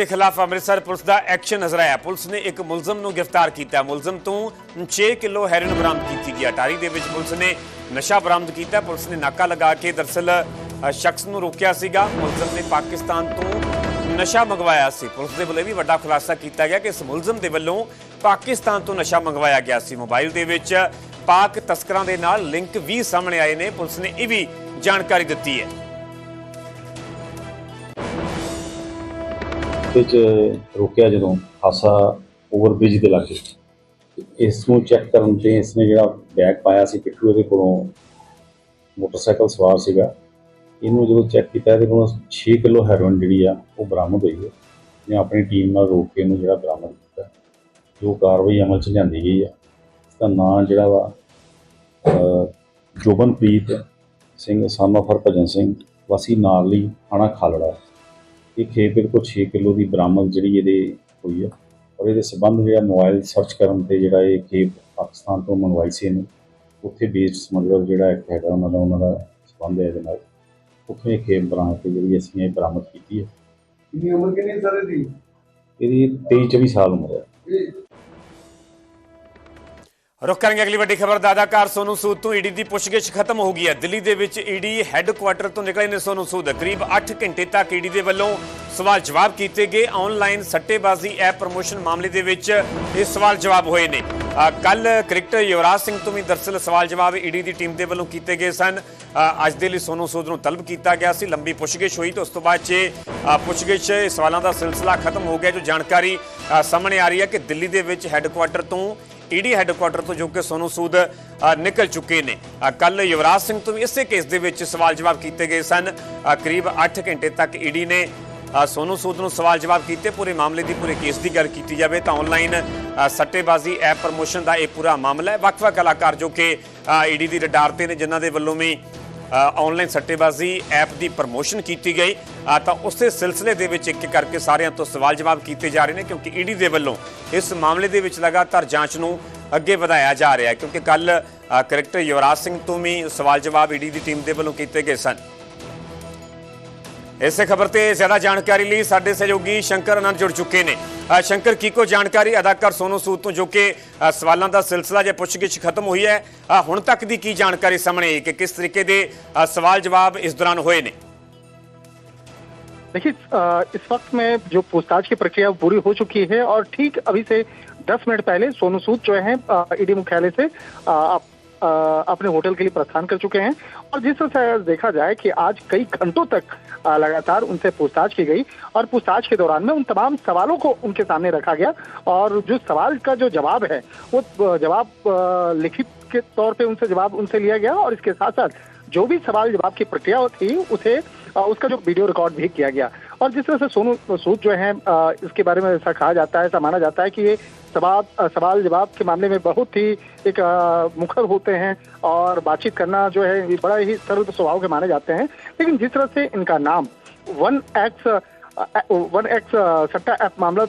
ਦੇ ਖਿਲਾਫ ਅੰਮ੍ਰਿਤਸਰ ਪੁਲਿਸ ਦਾ ਐਕਸ਼ਨ ਨਜ਼ਰ ਆਇਆ। ਪੁਲਿਸ ਨੇ ਇੱਕ ਮੁਲਜ਼ਮ ਨੂੰ ਗ੍ਰਿਫਤਾਰ ਕੀਤਾ। ਮੁਲਜ਼ਮ ਤੋਂ 6 ਕਿਲੋ ਹੈਰੋਇਨ ਬਰਾਮਦ ਕੀਤੀ ਗਈ। ਅਟਾਰੀ ਦੇ ਵਿੱਚ ਪੁਲਿਸ ਨੇ ਨਸ਼ਾ ਬਰਾਮਦ ਕੀਤਾ। ਪੁਲਿਸ ਨੇ ਨਾਕਾ ਲਗਾ ਕੇ ਦਰਸਲ ਸ਼ਖਸ ਨੂੰ ਰੋਕਿਆ ਸੀਗਾ। ਮੁਲਜ਼ਮ ਨੇ ਪਾਕਿਸਤਾਨ ਤੋਂ ਨਸ਼ਾ ਮੰਗਵਾਇਆ ਸੀ। ਪੁਲਿਸ ਦੇ ਵੱਲੋਂ ਇਹ ਵੀ ਵੱਡਾ ਖੁਲਾਸਾ ਕੀਤਾ ਗਿਆ ਕਿ ਇਸ ਮੁਲਜ਼ਮ ਦੇ ਵੱਲੋਂ ਪਾਕਿਸਤਾਨ ਤੋਂ ਨਸ਼ਾ ਮੰਗਵਾਇਆ ਗਿਆ ਸੀ। ਮੋਬਾਈਲ ਦੇ ਵਿੱਚ ਪਾਕ ਤਸਕਰਾਂ ਦੇ ਨਾਲ ਲਿੰਕ ਵੀ ਸਾਹਮਣੇ ਆਏ ਨੇ। ਪੁਲਿਸ ਨੇ ਇਹ ਵੀ ਜਾਣਕਾਰੀ ਦਿੱਤੀ ਹੈ। ਤੇ ਚ ਰੋਕਿਆ ਜਦੋਂ ਹਾਸਾ ਓਵਰਬ੍ਰਿਜ ਦੇ ਲਾਗੇ। ਇਸ ਨੂੰ ਚੈੱਕ ਕਰਨ ਤੇ ਇਸ ਨੇ ਜਿਹੜਾ ਬੈਗ ਪਾਇਆ ਸੀ ਪਿੱਠੂ ਇਹਦੇ ਕੋਲੋਂ ਮੋਟਰਸਾਈਕਲ ਸਵਾਰ ਸੀਗਾ। ਇਹਨੂੰ ਜਦੋਂ ਚੈੱਕ ਕੀਤਾ ਇਹਦੇ ਕੋਲੋਂ 6 ਕਿਲੋ ਹੈਰੋਇਨ ਜਿਹੜੀ ਆ ਉਹ ਬਰਾਮਦ ਹੋਈ ਹੈ ਨੇ ਆਪਣੀ ਟੀਮ ਨਾਲ ਰੋਕ ਕੇ ਇਹਨੂੰ ਜਿਹੜਾ ਬਰਾਮਦ ਕੀਤਾ। ਜੋ ਕਾਰਵਾਈ ਅਮਲ 'ਚ ਲਿਆਂਦੀ ਗਈ ਆ। ਇਸਦਾ ਨਾਂ ਜਿਹੜਾ ਵਾ ਜੋਬਨਪ੍ਰੀਤ ਸਿੰਘ, son of ਹਰਭਜਨ ਸਿੰਘ, ਵਾਸੀ ਨਾਰਲੀ ਥਾਣਾ ਖਾਲੜਾ। ਇਹ ਖੇਤ ਦੇ ਕੋਲ 6 ਕਿਲੋ ਦੀ ਬਰਾਮਦ ਜਿਹੜੀ ਇਹਦੇ ਹੋਈ ਹੈ ਔਰ ਇਹਦੇ ਸਬੰਧ ਜਿਹੜਾ ਮੋਬਾਈਲ ਸਰਚ ਕਰਨ ਤੇ ਜਿਹੜਾ ਇਹ ਖੇਤ ਪਾਕਿਸਤਾਨ ਤੋਂ ਮੰਗਵਾਈ ਸੀ ਇਹਨੇ ਉੱਥੇ ਬੇਚ ਸਮਗਲਰ ਜਿਹੜਾ ਇੱਕ ਹੈਗਾ ਉਹਨਾਂ ਦਾ ਉਹਨਾਂ ਦਾ ਸਬੰਧ ਹੈ ਇਹਦੇ ਨਾਲ। ਉੱਥੇ ਇਹ ਖੇਤ ਬਰਾਮਦ ਤੇ ਜਿਹੜੀ ਅਸੀਂ ਇਹ ਬਰਾਮਦ ਕੀਤੀ ਹੈ। ਕਿੰਨੀ ਉਮਰ ਕਿੰਨੀ ਸਾਰੇ ਦੀ ਇਹਦੀ 23 24 ਸਾਲ ਉਮਰ ਹੈ। ਰੁਕ ਕਰਾਂਗੇ ਅਗਲੀ ਵੱਡੀ ਖਬਰ। ਦਾਦਾਕਾਰ ਸੋਨੂ ਸੂਦ ਤੋਂ ਈਡੀ ਦੀ ਪੁੱਛਗਿੱਛ ਖਤਮ ਹੋ ਗਈ ਹੈ। ਦਿੱਲੀ ਦੇ ਵਿੱਚ ਈਡੀ ਹੈੱਡਕੁਆਟਰ ਤੋਂ ਨਿਕਲੇ ਨੇ ਸੋਨੂ ਸੂਦ। ਕਰੀਬ 8 ਘੰਟੇ ਤੱਕ ਈਡੀ ਦੇ ਵੱਲੋਂ ਸਵਾਲ ਜਵਾਬ ਕੀਤੇ ਗਏ। ਆਨਲਾਈਨ ਸੱਟੇਬਾਜ਼ੀ ਐਪ ਪ੍ਰਮੋਸ਼ਨ ਮਾਮਲੇ ਦੇ ਵਿੱਚ ਇਹ ਸਵਾਲ ਜਵਾਬ ਹੋਏ ਨੇ। ਕੱਲ ਕ੍ਰਿਕਟਰ ਯੁਵਰਾਜ ਸਿੰਘ ਤੋਂ ਵੀ ਦਰਸਲ ਸਵਾਲ ਜਵਾਬ ਈਡੀ ਦੀ ਟੀਮ ਦੇ ਵੱਲੋਂ ਕੀਤੇ ਗਏ ਸਨ। ਅੱਜ ਦੇ ਲਈ ਸੋਨੂ ਸੂਦ ਨੂੰ ਤਲਬ ਕੀਤਾ ਗਿਆ ਸੀ। ਲੰਬੀ ਪੁੱਛਗਿੱਛ ਹੋਈ ਤੇ ਉਸ ਤੋਂ ਬਾਅਦ 'ਚ ਪੁੱਛਗਿੱਛ ਸਵਾਲਾਂ ਦਾ ਸਿਲਸਿਲਾ ਖਤਮ ਹੋ ਗਿਆ ਜੋ ਜਾਣਕਾਰੀ ਸਾਹਮਣੇ ਆ ਰਹੀ ਹੈ ਕਿ ਦਿੱਲੀ ਦੇ ਵਿੱਚ ਹੈੱਡਕੁਆਟਰ ਤੋਂ ਈਡੀ ਹੈੱਡਕੁਆਟਰ ਤੋਂ ਜੋ ਕਿ ਸੋਨੂ ਸੂਦ ਨਿਕਲ ਚੁੱਕੇ ਨੇ। ਕੱਲ ਯੁਵਰਾਜ ਸਿੰਘ ਤੋਂ ਵੀ ਇਸੇ ਕੇਸ ਦੇ ਵਿੱਚ ਸਵਾਲ ਜਵਾਬ ਕੀਤੇ ਗਏ ਸਨ। ਕਰੀਬ 8 ਘੰਟੇ ਤੱਕ ਈਡੀ ਨੇ ਅ, ਸੋਨੂ ਸੂਦ ਨੂੰ ਸਵਾਲ ਜਵਾਬ ਕੀਤੇ। ਪੂਰੇ ਮਾਮਲੇ ਦੀ ਪੂਰੇ ਕੇਸ ਦੀ ਗੱਲ ਕੀਤੀ ਜਾਵੇ ਤਾਂ ਆਨਲਾਈਨ ਸੱਟੇਬਾਜ਼ੀ ਐਪ ਪ੍ਰਮੋਸ਼ਨ ਦਾ ਇਹ ਪੂਰਾ ਮਾਮਲਾ ਹੈ। ਵੱਖ-ਵੱਖ ਕਲਾਕਾਰ ਜੋ ਕਿ ਈਡੀ ਦੀ ਰਡਾਰ ਤੇ ਨੇ ਜਿਨ੍ਹਾਂ ਦੇ ਵੱਲੋਂ ਵੀ ਆਨਲਾਈਨ ਸੱਟੇਬਾਜ਼ੀ ਐਪ ਦੀ ਪ੍ਰਮੋਸ਼ਨ ਕੀਤੀ ਗਈ। ਤਾਂ ਉਸੇ ਸਿਲਸਿਲੇ ਦੇ ਵਿੱਚ ਇੱਕ ਇੱਕ ਕਰਕੇ ਸਾਰਿਆਂ ਤੋਂ ਸਵਾਲ ਜਵਾਬ ਕੀਤੇ ਜਾ ਰਹੇ ਨੇ, ਕਿਉਂਕਿ ਈਡੀ ਦੇ ਵੱਲੋਂ ਇਸ ਮਾਮਲੇ ਦੇ ਵਿੱਚ ਲਗਾਤਾਰ ਜਾਂਚ ਨੂੰ ਅੱਗੇ ਵਧਾਇਆ ਜਾ ਰਿਹਾ ਹੈ। ਕਿਉਂਕਿ ਕੱਲ ਕਰੈਕਟਰ ਯੁਵਰਾਜ ਸਿੰਘ ਤੋਂ ਵੀ ਸਵਾਲ ਜਵਾਬ ਈਡੀ ਦੀ ਟੀਮ ਦੇ ਵੱਲੋਂ ਕੀਤੇ ਗਏ ਸਨ। ਇਸੇ ਖਬਰ ਤੇ ਜ਼ਿਆਦਾ ਜਾਣਕਾਰੀ ਲਈ ਸਾਡੇ ਸਹਿਯੋਗੀ ਸ਼ੰਕਰ ਆਨੰਦ ਜੁੜ ਚੁੱਕੇ ਨੇ। ਸ਼ੰਕਰ ਕੀ ਕੋ ਜਾਣਕਾਰੀ ਅਦਾਕਾਰ ਸੋਨੂ ਸੂਦ ਤੋਂ ਜੋ ਕਿ ਅ, ਸਵਾਲਾਂ ਦਾ ਸਿਲਸਿਲਾ ਜੇ ਪੁੱਛਗਿੱਛ ਖਤਮ ਹੋਈ ਹੈ ਅ, ਹੁਣ ਤੱਕ ਦੀ ਕੀ ਜਾਣਕਾਰੀ ਸਾਹਮਣੇ ਆਈ ਕਿ ਕਿਸ ਤਰੀਕੇ ਦੇ ਅ, ਸਵਾਲ ਜਵਾਬ ਇਸ ਦੌਰਾਨ ਹੋਏ ਨੇ देखिए अ, इस वक्त में जो पूछताछ की प्रक्रिया वो पूरी हो चुकी है और ठीक अभी से 10 मिनट पहले सोनू सूद जो है ईडी मुख्यालय से अ, अप- अ, अपने होटल के लिए प्रस्थान कर चुके हैं। और जिस तरह से देखा जाए कि आज कई घंटों तक लगातार उनसे पूछताछ की गई और पूछताछ के दौरान में उन तमाम सवालों को उनके सामने रखा गया और जो सवाल का जो जवाब है, वो जवाब लिखित के तौर पे उनसे जवाब उनसे लिया गया और इसके साथ साथ जो भी सवाल जवाब की प्रक्रिया थी उसे उसका जो वीडियो रिकॉर्ड भी किया गया। और जिस तरह से सोनू, सूद जो है इसके बारे में ऐसा कहा जाता है, ऐसा माना जाता है कि ये सवाल सवाल जवाब के मामले में बहुत ही एक मुखर होते हैं और बातचीत करना जो है बड़ा ही सरल स्वभाव के माने जाते हैं। लेकिन जिस तरह से इनका नाम, वन एक्स वन एक्स सट्टा ऐप मामला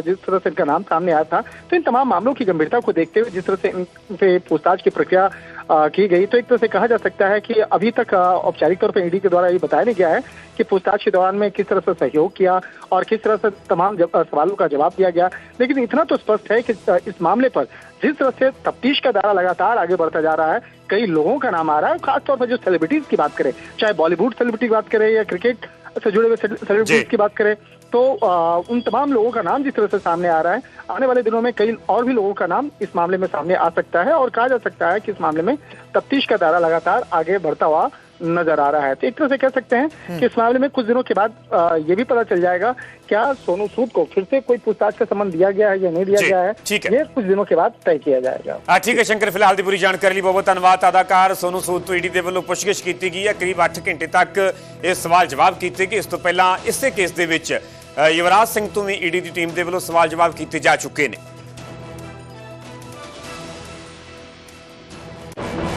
जिस तरह से इनका नाम सामने आया था तो इन तमाम मामलों की गंभीरता को देखते हुए जिस तरह से इनसे पूछताछ की प्रक्रिया की गई तो एक तरह से कहा जा सकता है कि अभी तक औपचारिक तौर पर ईडी के द्वारा ये बताया नहीं गया है कि पूछताछ के दौरान में किस तरह से सहयोग किया और किस तरह से तमाम सवालों का जवाब दिया गया। लेकिन इतना तो स्पष्ट है कि इस मामले पर जिस तरह से तफ्तीश का दायरा लगातार आगे बढ़ता जा रहा है, कई लोगों का नाम आ रहा है, खासतौर पर जो सेलिब्रिटीज की बात करें, चाहे बॉलीवुड सेलिब्रिटी की बात करें या क्रिकेट से जुड़े हुए। सेलिब्रिटीज की बात करें तो आ, उन तमाम लोगों का नाम जिस तरह से सामने आ रहा है आने वाले दिनों में कई और भी लोगों का नाम इस मामले में सामने आ सकता है और कहा जा सकता है कि इस मामले में तफ्तीश का दायरा लगातार आगे बढ़ता हुआ नजर आ रहा है तो एक तरह से कह सकते हैं कि इस मामले में कुछ दिनों के बाद अ, ये भी पता चल जाएगा क्या सोनू सूद को फिर से कोई पूछताछ का संबंध दिया गया है या नहीं दिया जी, गया है ठीक है। ये कुछ दिनों के बाद तय किया जाएगा ਆ ਠੀਕ ਹੈ ਸ਼ੰਕਰ ਫਿਲਹਾਲ ਦੀ ਪੂਰੀ ਜਾਣਕਾਰੀ ਲਈ ਬਹੁਤ ਬਹੁਤ ਧੰਨਵਾਦ ਅਦਾਕਾਰ ਸੋਨੂ ਸੂਦ ਤੋਂ ਈਡੀ ਦੇ ਵੱਲੋਂ ਪੁੱਛਗਿੱਛ ਕੀਤੀ ਗਈ ਹੈ ਕਰੀਬ 8 ਘੰਟੇ ਤੱਕ ਇਹ ਸਵਾਲ ਜਵਾਬ ਕੀਤੇ ਗਏ ਇਸ ਤੋਂ ਪਹਿਲਾਂ ਇਸੇ ਕੇਸ ਦੇ ਵਿੱਚ ਅ, ਯੁਵਰਾਜ ਸਿੰਘ ਤੋਂ ਵੀ ਈਡੀ ਦੀ ਟੀਮ ਦੇ ਵੱਲੋਂ ਸਵਾਲ ਜਵਾਬ ਕੀਤੇ ਜਾ ਚੁੱਕੇ ਨੇ